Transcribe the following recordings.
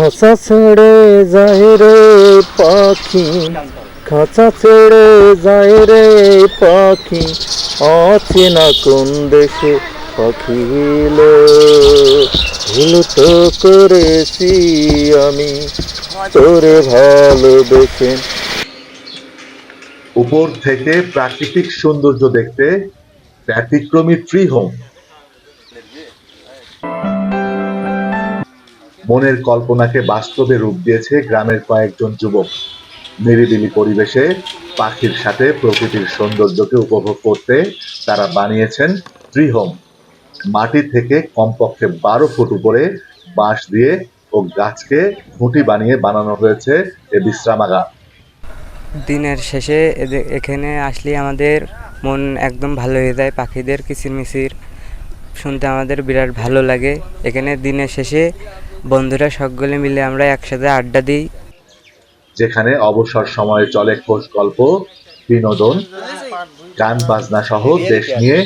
খাঁচা ছেড়ে যায় রে পাখি। খাঁচা ছেড়ে যায় রে পাখি। অচেনা কোন দেশে পাখি ভুল তো করেছি আমি, তোরে ভালোবেসে। উপর থেকে প্রাকৃতিক সৌন্দর্য দেখতে ব্যতিক্রমী ট্রি হোম। মনের কল্পনাকে বাস্তবে রূপ দিয়েছে গ্রামের কয়েকজন যুবক। নিরিবিলি পরিবেশে পাখির সাথে প্রকৃতির সৌন্দর্যকে উপভোগ করতে তারা বানিয়েছেন ট্রি হোম মাটি থেকে কমপক্ষে বারো ফুট উপরে বাঁশ দিয়ে ও গাছকে খুঁটি বানিয়ে বানানো হয়েছে এ বিশ্রামাগার। দিনের শেষে এখানে আসলে আমাদের মন একদম ভালো হয়ে যায়, পাখিদের কিচিরমিচির শুনতে আমাদের বিরাট ভালো লাগে। এখানে দিনের শেষে বন্ধুরা সকলে মিলে আমরা একসাথে আড্ডা দিই। যেখানে অবসর সময়ে চলে খোশ গল্প বিনোদন গান বাজনা সহ দেশ নিয়ে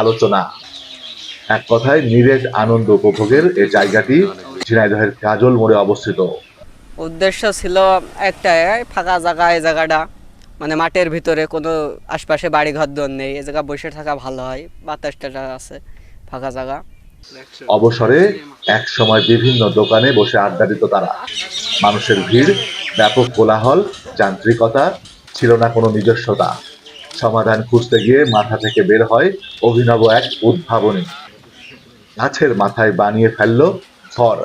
আলোচনা। এক কথায় নিরেট আনন্দ উপভোগের এই জায়গাটি ঝিনাইদহের কাজল মোড়ে অবস্থিত। উদ্দেশ্য ছিল একটাই ফাঁকা জায়গা এই জায়গাটা। মানে মাঠের ভিতরে কোনো আশপাশে বাড়ি ঘর দর নেই এই জায়গা বসে থাকা ভালো হয় বাতাস টাতাস আছে ফাঁকা জায়গা। অবসরে এক সময় বিভিন্ন দোকানে বসে আড্ডা দিত তারা। মানুষের ভিড়, ব্যাপক কোলাহল, যান্ত্রিকতা ছিল না কোনো নিজস্বতা। সমাধান খুঁজতে গিয়ে মাথা থেকে বের হয় অভিনব এক উদ্ভাবনী। গাছের মাথায় বানিয়ে ফেলল ঘর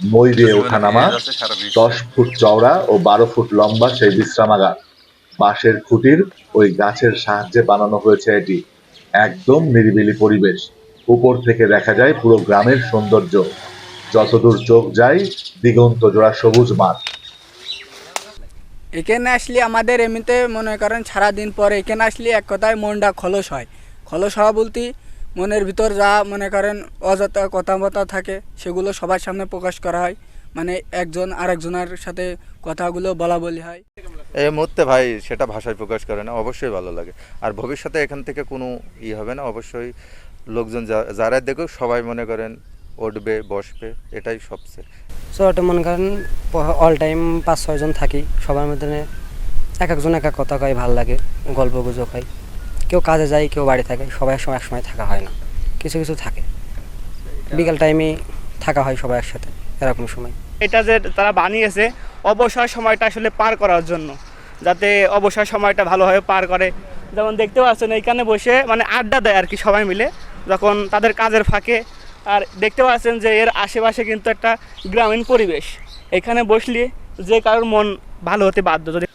মই দিয়ে ওঠানামা দশ ফুট চওড়া ও বারো ফুট লম্বা সেই বিশ্রামাগার। বাঁশের খুঁটির ওই গাছের সাহায্যে বানানো হয়েছে এটি। একদম নিরিবিলি পরিবেশ। উপর থেকে দেখা যায় পুরো গ্রামের সৌন্দর্য। যতদূর চোখ যায় দিগন্ত জোড়া সবুজ মাঠ। এখানে আসলে আমাদের এমনিতে মনে করেন সারাদিন পরে এখানে আসলে এক কথায় মনটা খলস হয়। খলস হওয়া বলতে মনের ভিতর যা মনে করেন অযথা কথাবার্তা থাকে সেগুলো সবার সামনে প্রকাশ করা হয়। মানে একজন আরেকজনের সাথে কথাগুলো বলা বলি হয়। এই মুহূর্তে ভাই সেটা ভাষায় প্রকাশ করে না অবশ্যই ভালো লাগে। আর ভবিষ্যতে এখান থেকে কোনো ই হবে না অবশ্যই লোকজন যা- যারা দেখুক সবাই মনে করেন উঠবে বসবে এটাই সবচেয়ে। সো ওটা মনে করেন অল টাইম পাঁচ ছয়জন থাকি সবার মধ্যে এক একজন এক এক কথা কয় ভালো লাগে গল্প গুজব হয়। কেউ কাজে যায় কেউ বাড়ি থাকে সবাই সময় এক সময় থাকা হয় না। কিছু কিছু থাকে। বিকাল টাইমে থাকা হয় সবাই একসাথে এরকম সময়। এটা যে তারা বানিয়েছে অবসর সময়টা আসলে পার করার জন্য। যাতে অবসর সময়টা ভালোভাবে পার করে। যেমন দেখতে পাচ্ছেন এইখানে বসে মানে আড্ডা দেয় আর কি সবাই মিলে। যখন তাদের কাজের ফাঁকে, আর দেখতে পাচ্ছেন যে এর আশেপাশে কিন্তু একটা গ্রামীণ পরিবেশ। এখানে বসলে যে কারোর মন ভালো হতে বাধ্য। যদি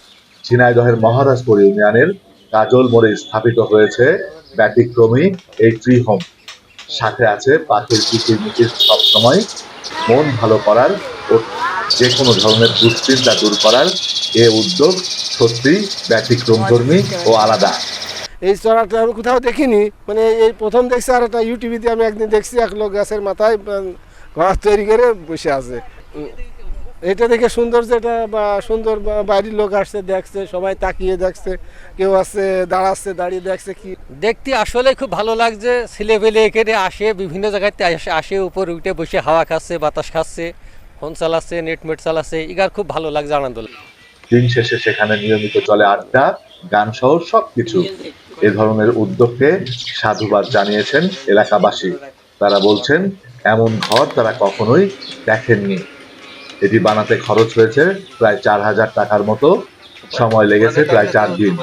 ঝিনাইদহের মহারাজপুর ইউনিয়নের কাজল মোড়ে স্থাপিত হয়েছে ব্যতিক্রমী এই ট্রি হোম সাথে আছে পাখির কিচির মিচির সবসময় মন ভালো করার ও যে কোনো ধরনের দুশ্চিন্তা দূর করার এ উদ্যোগ সত্যি ব্যতিক্রমধর্মী ও আলাদা। এই চড়াটা আমি কোথাও দেখিনি। মানে এই প্রথম দেখছি আর একটা ইউটিভিতে আমি একদিন দেখছি এক লোক গাছের মাথায় ঘর তৈরি করে বসে আছে। এটা দেখে সুন্দর যেটা বা সুন্দর বাইরের লোক আসছে, দেখছে, সবাই তাকিয়ে দেখছে, কেউ আছে, দাঁড়াচ্ছে, দাঁড়িয়ে দেখছে কি। দেখতে আসলে খুব ভালো লাগছে, ছেলেপেলে এখানে আসে, বিভিন্ন জায়গাতে আসে আসে, উপর উঠে বসে হাওয়া খাচ্ছে, বাতাস খাচ্ছে, ফোন চালাচ্ছে, নেট মেট চালাচ্ছে, এগার খুব ভালো লাগছে আনন্দ। লাগছে। দিন শেষে সেখানে নিয়মিত চলে আড্ডা, গান সহ সবকিছু। এ ধরনের উদ্যোগকে সাধুবাদ জানিয়েছেন এলাকাবাসী। তারা বলছেন, এমন ঘর তারা কখনোই দেখেননি। এটি বানাতে খরচ হয়েছে প্রায় চার হাজার টাকার মতো। সময় লেগেছে প্রায় চার দিন।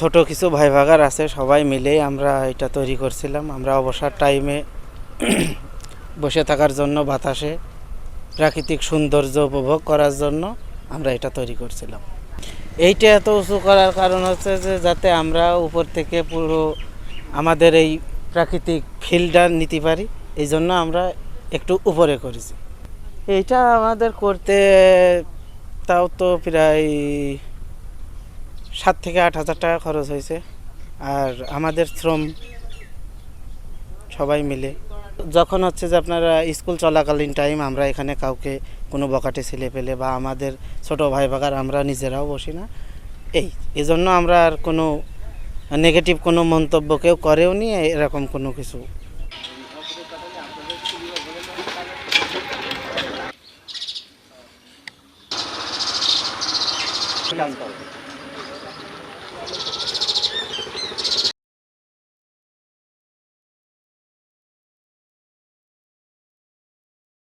ছোট কিছু ভাই ভাগার আছে, সবাই মিলে আমরা এটা তৈরি করছিলাম। আমরা অবসর টাইমে বসে থাকার জন্য বাতাসে প্রাকৃতিক সৌন্দর্য উপভোগ করার জন্য আমরা এটা তৈরি করছিলাম। এইটা এত উঁচু করার কারণ হচ্ছে যে যাতে আমরা উপর থেকে পুরো আমাদের এই প্রাকৃতিক ফিলটা নিতে পারি, এই জন্য আমরা একটু উপরে করেছি। এইটা আমাদের করতে তাও তো প্রায় সাত থেকে আট হাজার টাকা খরচ হয়েছে। আর আমাদের শ্রম সবাই মিলে যখন হচ্ছে যে আপনার স্কুল চলাকালীন টাইম আমরা এখানে কাউকে কোনো বকাটে ছেলে পেলে বা আমাদের ছোট ভাই বাগার আমরা নিজেরাও বসি না। এই, এজন্য আমরা আর কোনো নেগেটিভ কোনো মন্তব্য কেউ করেও নি, এরকম কোনো কিছু।